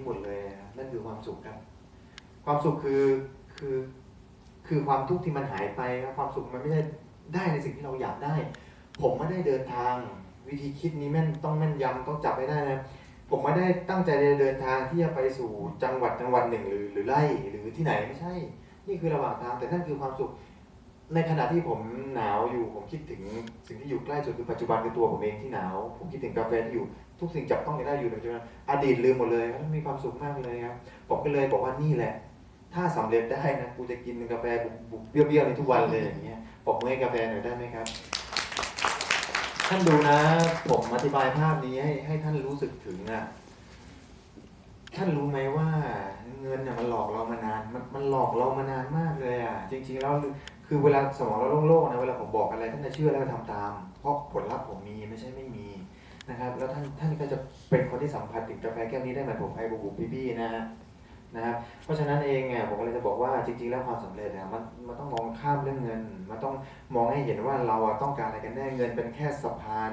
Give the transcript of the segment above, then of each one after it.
งหมดเลยนะนั่นคือความสุขครับ ความสุขคือคือคือความทุกข์ที่มันหายไปครับความสุขมันไม่ได้ได้ในสิ่งที่เราอยากได้ ผมไม่ได้เดินทาง วิธีคิดนี้แม่นต้องแม่นยำต้องจับให้ได้นะผมไม่ได้ตั้งใจจะเดินทางที่จะไปสู่จังหวัดจังหวัดหนึ่งหรือหรือไร่หรือที่ไหนไม่ใช่ นี่คือระหว่างทาง แต่นั่นคือความสุข ในขณะที่ผมหนาวอยู่ผมคิดถึงสิ่งที่อยู่ใกล้สุดคือปัจจุบันคือตัวผมเองที่หนาว ผมคิดถึงกาแฟที่อยู่ ทุกสิ่งจับต้องได้อยู่ในปัจจุบันอดีตลืมหมดเลยมันมีความสุขมากเลยครับผมก็เลยบอกว่านี่แหละ ถ้าสำเร็จได้นะกูจะกินกาแฟบุบเบี้ยวๆในทุกวันเลยอย่างเงี้ยผมมือกาแฟหน่อยได้ไหมครับ ท่านดูนะ ผมอธิบายภาพนี้ให้ให้ท่านรู้สึกถึงอะท่านรู้ไหมว่าเงินเนี่ยมันหลอกเรามานาน มันมันหลอกเรามานานมากเลยอะ จริง ๆ แล้วคือเวลาสมองเราโล่งๆนะเวลาผมบอกอะไรท่านจะเชื่อแล้วก็ทำตาม เพราะผลลัพธ์ผมมีไม่ใช่ไม่มี นะครับ แล้วท่านท่านก็จะเป็นคนที่สัมผัสถึงกาแฟแก้วนี้ได้เหมือนผมไอ้บุบุพี่ๆนะฮะนะครับเพราะฉะนั้นเองเนี่ยผมก็เลยจะบอกว่าจริงๆแล้วความสำเร็จเนี่ยมันมันต้องมองข้ามเรื่องเงิน มันต้องมองให้เห็นว่าเราอะต้องการอะไรกันแน่เงินเป็นแค่สะพาน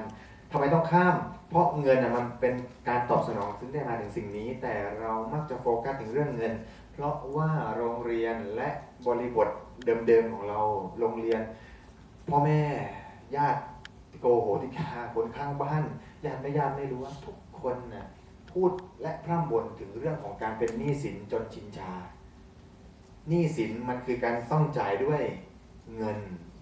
ทำไมต้องข้าม เพราะเงินน่ะมันเป็นการตอบสนองซึ่งได้มาถึงสิ่งนี้ แต่เรามักจะโฟกัสถึงเรื่องเงิน เพราะว่าโรงเรียนและบริบทเดิมๆของเราโรงเรียน พ่อแม่ญาติ โกโหติกาคนข้างบ้านญาติไม่ญาติไม่รู้ว่าทุกคนน่ะพูดและพร่ำบ่นถึงเรื่องของการเป็นหนี้สินจนชินชาหนี้สินมันคือการต้องจ่ายด้วยเงิน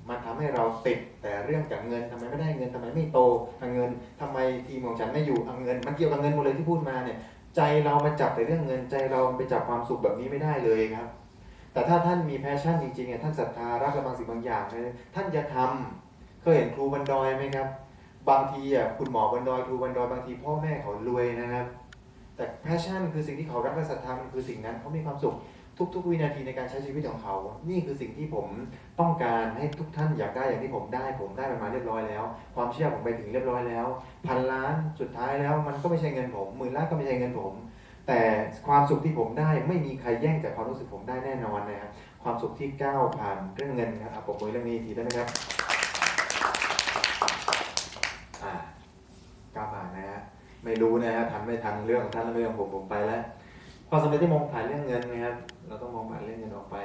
มันทำให้เราติดแต่เรื่องจากเงินทำไมไม่ได้เงินทำไมไม่โตทางเงินทำไมทีมของฉันไม่อยู่เอาเงิน มันเกี่ยวกับเงินหมดเลยที่พูดมาเนี่ยใจเรามาจับแต่เรื่องเงินใจเราไปจับความสุขแบบนี้ไม่ได้เลยครับ แต่ถ้าท่านมีแพชชั่นจริงๆเนี่ยท่านศรัทธารักและบางสิ่งบางอย่างเนี่ยท่านจะทำเค ยเห็นครูบันดอยไหมครับ บางทีอะคุณหมอบันดอยครูบันดอยบางทีพ่อแม่เขารวยนะครับ แต่แพชชั่นคือสิ่งที่เขารักและศรัทธามันคือสิ่งนั้นเขามีความสุขทุกๆวินาทีในการใช้ชีวิตของเขา นี่คือสิ่งที่ผมต้องการให้ทุกท่านอยากได้อย่างที่ผมได้ ผมได้มันมาเรียบร้อยแล้ว ความเชื่อผมไปถึงเรียบร้อยแล้ว พันล้านสุดท้ายแล้ว มันก็ไม่ใช่เงินผมหมื่นล้านก็ไม่ใช่เงินผม แต่ความสุขที่ผมได้ไม่มีใครแย่งจากความรู้สึกผมได้แน่นอนนะครับ ความสุขที่ก้าวผ่านเรื่องเงินครับอะปรบมือเรื่องนี้ทีได้ไหมครับ อ่าก้าวผ่านนะฮะ ไม่รู้นะฮะทันไม่ทันเรื่องของท่านและเรื่องของผมผมไปแล้วความสำเร็จที่มองผ่านเรื่องเงินนะครับ เราต้องมองผ่านเรื่องเงินออกไป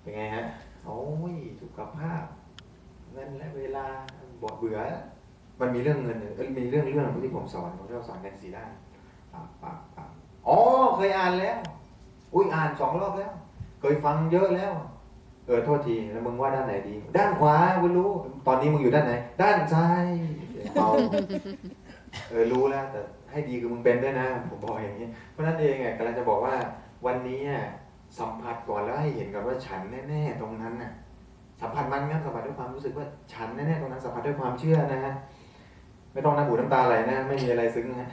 เป็นไงฮะโอ้ยสุขภาพเงินและเวลาบอกเบื่อ มันมีเรื่องเงินเอ้ยมีเรื่องเรื่องที่ผมสอนผมชอบสอนเงินสีด้านปั๊บปั๊บปั๊บอ๋อเคยอ่านแล้ว อุ้ยอ่านสองรอบแล้ว เคยฟังเยอะแล้ว เออโทษทีแล้วมึงว่าด้านไหนดี ด้านขวากูรู้ ตอนนี้มึงอยู่ด้านไหน ด้านซ้ายเอา เออรู้แล้วแต่ให้ดีคือมึงเป็นด้วยนะ ผมบอกอย่างนี้ เพราะนั้นเองอะกำลังจะบอกว่าวันนี้อะสัมผัสก่อนแล้วให้เห็นก่อนว่าฉันแน่ๆตรงนั้นน่ะ สัมผัสมันงั้นสัมผัสด้วยความรู้สึกว่าฉันแน่ๆตรงนั้นสัมผัสด้วยความเชื่อนะฮะไม่ต้องน้ำหูน้ำตาไหลนะ ไม่มีอะไรซึ้งนะ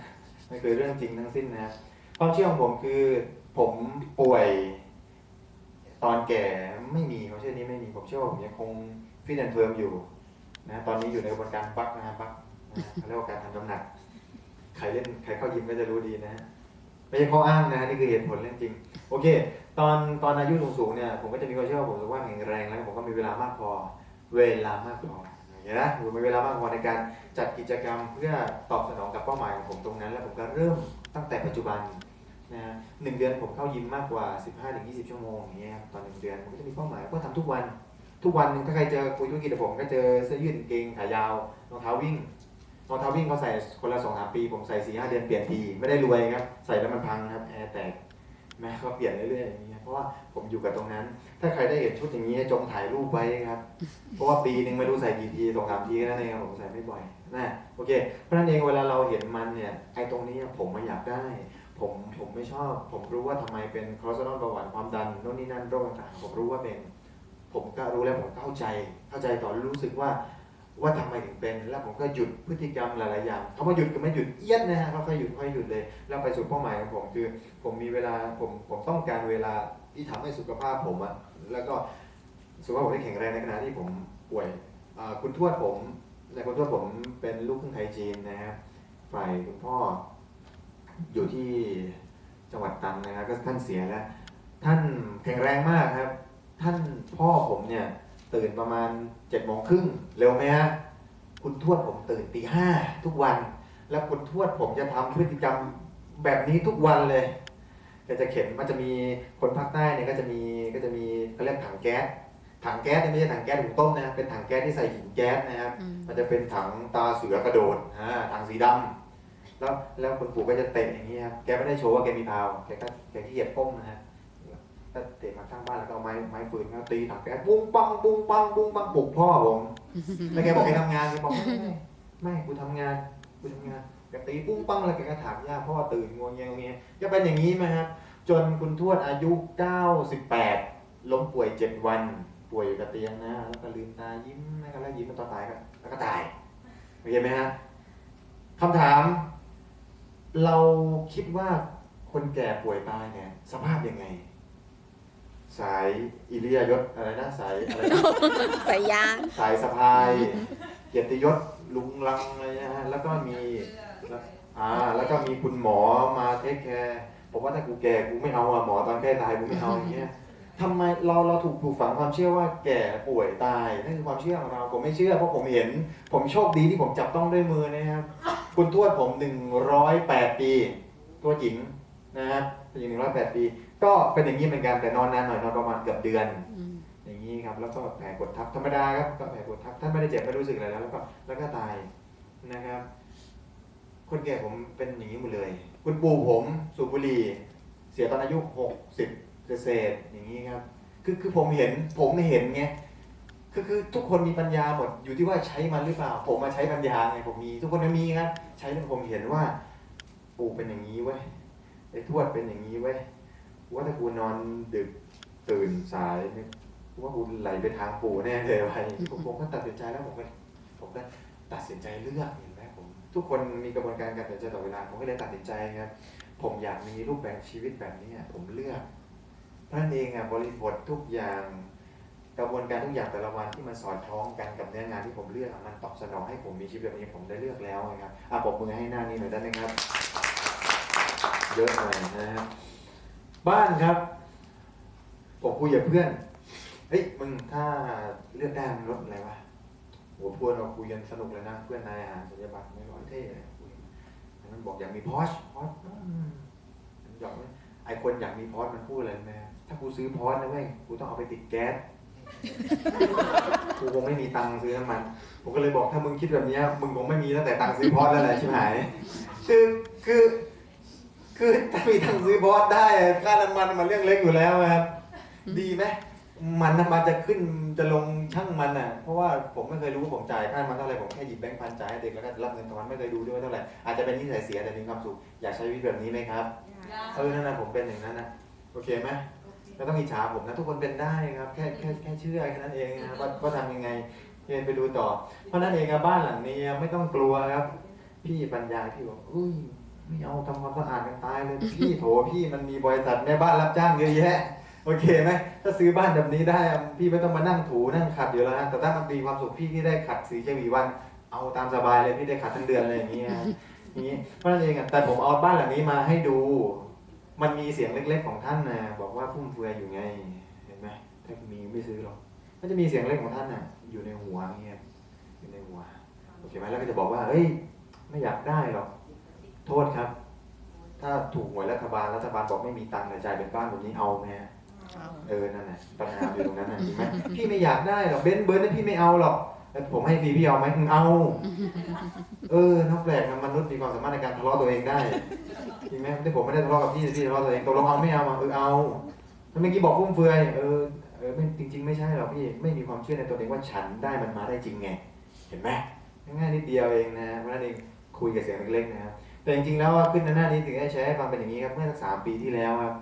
ไม่เคือเรื่องจริงทั้งสิ้นนะความเชื่อของผมคือผมป่วย ตอนแก่ไม่มีความเชื่อนี้ไม่มีผมเชื่อว่าผมยังคงฟิตแอนเฟิร์มอยู่นะตอนนี้อยู่ในกระบวนการบักนะฮะบัก เรียกว่าการทำน้ำหนัก ใครเล่นใครเข้ายิมก็จะรู้ดีนะฮะไม่ใช่ข้ออ้างนะฮะนี่คือเหตุผลเรื่องจริง โอเค ตอนตอนอายุสูงๆเนี่ยผมก็จะมีความเชื่อว่าผมสุขภาพแข็งแรงแล้วผมก็มีเวลามากพอ เวลามากพออย่างเงี้ยนะผมมีเวลามากพอในการจัดกิจกรรมเพื่อตอบสนองกับเป้าหมายของผมตรงนั้น แล้วผมก็เริ่มตั้งแต่ปัจจุบันนะฮะหนึ่งเดือนผมเข้ายิมมากกว่า 15-20 ชั่วโมงอย่างเงี้ยครับตอนหนึ่งเดือนผมก็จะมีเป้าหมายก็ทำทุกวัน ทุกวันหนึ่งถ้าใครเจอคุยธุรกิจกับผมก็เจอเสื้อยืดกางเกงขายาวรองเท้าวิ่ง รองเท้าวิ่งเขาใส่คนละสองสามปี ผมใส่สี่ห้าเดือนเปลี่ยนทีไม่ได้รวยครับ ใส่แล้วมันพังครับแอร์แตกแม่ก็เปลี่ยนเรื่อยๆอย่างนี้ยเพราะว่าผมอยู่กับตรงนั้น ถ้าใครได้เห็นชุดอย่างนี้จงถ่ายรูปไว้ครับ เพราะว่าปีหนึ่งไม่รู้ใส่กี่ทีสองสามทีแค่นั้นเองครับผมใส่ไม่บ่อยนะโอเคเพราะนั้นเองเวลาเราเห็นมันเนี่ยไอ้ตรงนี้ผมไม่อยากได้ ผมผมไม่ชอบ ผมรู้ว่าทำไมเป็นคอเลสเตอรอลเบาหวานความดันโน่นนี่นั่นโรคต่างๆผมรู้ว่าเป็น ผมก็รู้แล้วผมก็เข้าใจ เข้าใจต่อรู้สึกว่า ว่าทำไมถึงเป็น แล้วผมก็หยุดพฤติกรรมหลาย ๆ อย่างคำว่าหยุดก็ไม่หยุดเอียดนะฮะค่อยๆหยุดค่อยๆหยุดเลย แล้วไปสู่เป้าหมายของผมคือ ผมมีเวลาผมผมต้องการเวลาที่ทำให้สุขภาพผมอะแล้วก็สุขภาพผมที่แข็งแรงในขณะที่ผมป่วยคุณทวดผมในคุณทวดผมเป็นลูกครึ่งไทยจีนนะครับฝ่ายคุณพ่ออยู่ที่จังหวัดตรังนะครับก็ท่านเสียแล้ว ท่านแข็งแรงมากครับ ท่านพ่อผมเนี่ย ตื่นประมาณเจ็ดโมงครึ่งเร็วไหมฮะคุณทวดผมตื่นตีห้าทุกวัน แล้วคุณทวดผมจะทำพฤติกรรมแบบนี้ทุกวันเลยแกจะเข็นมันจะมีคนภาคใต้เนี่ยก็จะมีก็จะมีเขาเรียกถังแก๊สถังแก๊สเนี่ยไม่ใช่ถังแก๊สถุงต้มนะเป็นถังแก๊สที่ใส่หินแก๊สนะครับอืมมันจะเป็นถังตาเสือกระโดดอ่าถังสีดำแล้วแล้วคุณปู่ก็จะเตะอย่างนี้ครับแกไม่ได้โชว์ว่าแกมีพาวแกก็แกขี้เกียจก้มนะฮะก็เตะ มาข้างบ้านแล้วก็เอาไม้ไม้ปืนก็ตีถังแก๊สปุ้งปังปุ้งปังปุ้งปังปลุกพ่อผมแล้วแกบอกแกทำงานแกบอกไม่ไม่ไม่กูทำงานกูทำงานแกตีปุ้งปังแล้วแกก็ถามย่าพ่อตื่นงวงเงียงวงเงียจะเป็นอย่างนี้ไหมครับจนคุณทวดอายุ 98 ล้มป่วย 7 วัน ป่วยอยู่กับเตียงนะ แล้วก็ลืมตายิ้มนะครับแล้วยิ้มมาตอนตายก็แล้วก็ตายโอเคไหมฮะคำถาม เราคิดว่าคนแก่ป่วยตายเนี่ย สภาพยังไง สายอิริยายศอะไรนะสายอะไรนะสายยางสายสะพาย เกียรติยศลุงลังอะไรนะฮะแล้วก็มีแล้วอ่าแล้วก็มีคุณหมอมาเทคแคร์ผมว่าถ้ากูแก่กูไม่เอาอะหมอตอนแก่ตายกูไม่เอาอย่างเงี้ยทำไมเราเราถูกปลูกฝังความเชื่อว่าแก่ป่วยตายนั่นคือความเชื่อของเราผมไม่เชื่อเพราะผมเห็น ผมโชคดีที่ผมจับต้องด้วยมือนะครับคุณทวดผมหนึ่งร้อยแปดปีทวดหญิงนะครับ ผู้หญิงหนึ่งร้อยแปดปี ก็เป็นอย่างนี้เหมือนกันแต่นอนนานหน่อยนอนประมาณเกือบเดือนอืมอย่างนี้ครับ แล้วก็แผลกดทับธรรมดาครับก็แผลกดทับท่านไม่ได้เจ็บไม่รู้สึกอะไรแล้ว แล้วก็แล้วก็ตายนะครับ คนแก่ผมเป็นอย่างนี้หมดเลย คุณปู่ผมสูบบุหรี่เสียตอนอายุหกสิบเศษๆอย่างนี้ครับ คือคือผมเห็นผมเห็นไงคือคือทุกคนมีปัญญาหมดอยู่ที่ว่าใช้มันหรือเปล่า ผมมาใช้ปัญญาไงผมมี ทุกคนก็มีครับ ใช้แล้วผมเห็นว่าปู่เป็นอย่างนี้เว้ย ไอ้ทวดเป็นอย่างนี้เว้ยว่าถ้ากูนอนดึกตื่นสายเนี่ยว่าคุณไหลไปทางปู่แน่เลยไปผมผมก็ตัดสินใจแล้วผมก็ผมก็ตัดสินใจเลือกเห็นไหมผมทุกคนมีกระบวนการการตัดสินใจต่อเวลาผมก็เลยตัดสินใจครับผมอยากมีรูปแบบชีวิตแบบนี้ผมเลือกเพราะฉะนั้นเองอะบริบททุกอย่างกระบวนการทุกอย่างแต่ละวันที่มันสอดคล้องกันกับเนื้องานที่ผมเลือกมันตอบสนองให้ผมมีชีวิตแบบนี้ผมได้เลือกแล้วนะครับอะปรบมือให้หน้านี้หน่อยได้ไหมครับ เยอะหน่อยนะครับบ้านครับผมคุยกับเพื่อนเฮ้ยมึงถ้าเลือกได้มึงรถอะไรวะโหพวกเราคุยกันสนุกเลยนะเพื่อนนายอาหารสัญญาบัตรไม่ร้อยเท่เลยคุยอันบอกอยากมีพอชพอชอยากไหมไอคนอยากมีพอชมันพูดอะไรไหมถ้ากูซื้อพอชนะเว้ยกูต้องเอาไปติดแก๊สกูคงไม่มีตังค์ซื้อน้ำมันผมก็เลยบอกถ้ามึงคิดแบบนี้มึงคงไม่มีตั้งแต่ตังค์ซื้อพอชแล้วแหละชิบหายคือคือ คือถ้ามีตังค์ซื้อพอชได้อะค่าน้ำมันมันเรื่องเล็กอยู่แล้วครับ ดีไหมมันน้ำมันจะขึ้นจะลงช่างมันอะ เพราะว่าผมไม่เคยรู้ว่าผมจ่ายค่าน้ำมันเท่าไหร่ผมแค่หยิบแบงค์พันจ่ายให้เด็กแล้วก็รับเงินทอนไม่เคยดูด้วยว่าเท่าไหร่อาจจะเป็นนิสัยเสียแต่มีความสุขอยากใช้ชีวิตแบบนี้ไหมครับเออนั่นนะผมเป็นอย่างนั้นนะโอเคไหมไม่ต้องอิจฉาผมนะทุกคนเป็นได้ครับแค่แค่แค่เชื่อแค่นั้นเองนะครับว่าว่าทำยังไงเรียนไปดูต่อ เพราะนั้นเองอะบ้านหลังนี้ไม่ต้องกลัวครับ พี่ปัญญาพี่บอกอุ้ย ไม่เอาทำความสะอาดกันตายเลยพี่โถพี่มันมีบริษัทแม่บ้านรับจ้างเยอะแยะโอเคไหมถ้าซื้อบ้านแบบนี้ได้พี่ไม่ต้องมานั่งถูนั่งขัดอยู่แล้วนะแต่ถ้ามันมีความสุขพี่ที่ได้ขัดสีเฉวีวัน เอาตามสบายเลยพี่ได้ขัดทั้งเดือนเลยอย่างนี้นะนี้เพราะนั่นเองแต่ผมเอาบ้านหลังนี้มาให้ดู มันมีเสียงเล็ก ๆ ของท่านนะบอกว่าฟุ่มเฟือยอยู่ไงเห็นไหมถ้ามีไม่ซื้อหรอกมันจะมีเสียงเล็กของท่านน่ะอยู่ในหัวเงี้ยอยู่ในหัวโอเคไหมแล้วก็จะบอกว่าเฮ้ยไม่อยากได้หรอก โทษครับ ถ้าถูกหวยรัฐบาลรัฐบาลบอกไม่มีตังค์เลยจ่ายเป็นบ้านแบบนี้เอาไหมฮะเออนั่นแหละปัญหาอยู่ตรงนั้นนะจริงไหมพี่ไม่อยากได้หรอกเบนซ์เบิร์นนั้นพี่ไม่เอาหรอกแต่ผมให้ฟรีพี่เอาไหมมึงเอา เออน้องแปลกนะมนุษย์มีความสามารถในการทะเลาะตัวเองได้จริงไหมที่ผมไม่ได้ทะเลาะกับพี่แต่พี่ทะเลาะตัวเองตกลงเอาไม่เอาอะเออเอาถ้าเมื่อกี้บอกฟุ่มเฟือยเออเออไม่จริง ๆ ไม่ใช่หรอกพี่ไม่มีความเชื่อในตัวเองว่าฉันได้มันมาได้จริงไง เห็นไหมง่ายๆนิดเดียวเองนะเพราะฉะนั้นเองคุยกับเสียงเล็กๆนะครับ แต่จริงๆแล้วว่าขึ้นหน้านี้ถึงได้ใช้ให้ฟังเป็นอย่างนี้ครับเมื่อสักสามปีที่แล้วครับ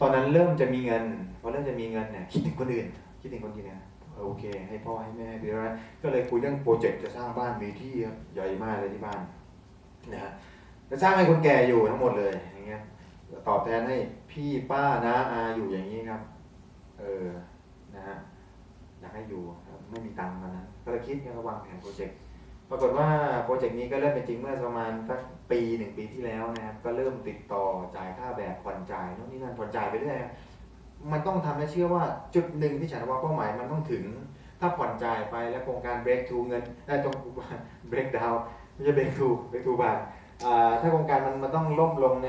ตอนนั้นเริ่มจะมีเงินพอเริ่มจะมีเงินเนี่ยคิดถึงคนอื่น คิดถึงคนอื่นเนี่ยโอเค ให้พ่อให้แม่พี่อะไรก็เลยคุยเรื่องโปรเจกต์จะสร้างบ้านมีที่ครับใหญ่มากเลยที่บ้านนะฮะจะสร้างให้คนแก่อยู่ทั้งหมดเลยอย่างเงี้ยตอบแทนให้พี่ป้าน้าอาอยู่อย่างนี้ครับ เออนะฮะอยากให้อยู่ไม่มีตังค์มานะก็เลยคิดกันระวางแผนโปรเจกต์ รากฏว่าโปรเจกต์นี้ก็เริ่มเป็นจริงเมื่อประมาณสักปีหนึ่งปีที่แล้วนะครับก็เริ่มติดต่อจ่ายค่าแบบผ่อนจ่ายโน่นนี่นั่นผ่อนจ่ายไปเรื่อยมันต้องทำให้เชื่อว่าจุดหนึ่งที่ฉันว่าเป้าหมายมันต้องถึง ถ้าผ่อนจ่ายไปแล้วโครงการ break to เงินได้ตรง break down ไม่ใช่ break to break to บาทถ้าโครงการมันมันต้องล่มลงเนี่ย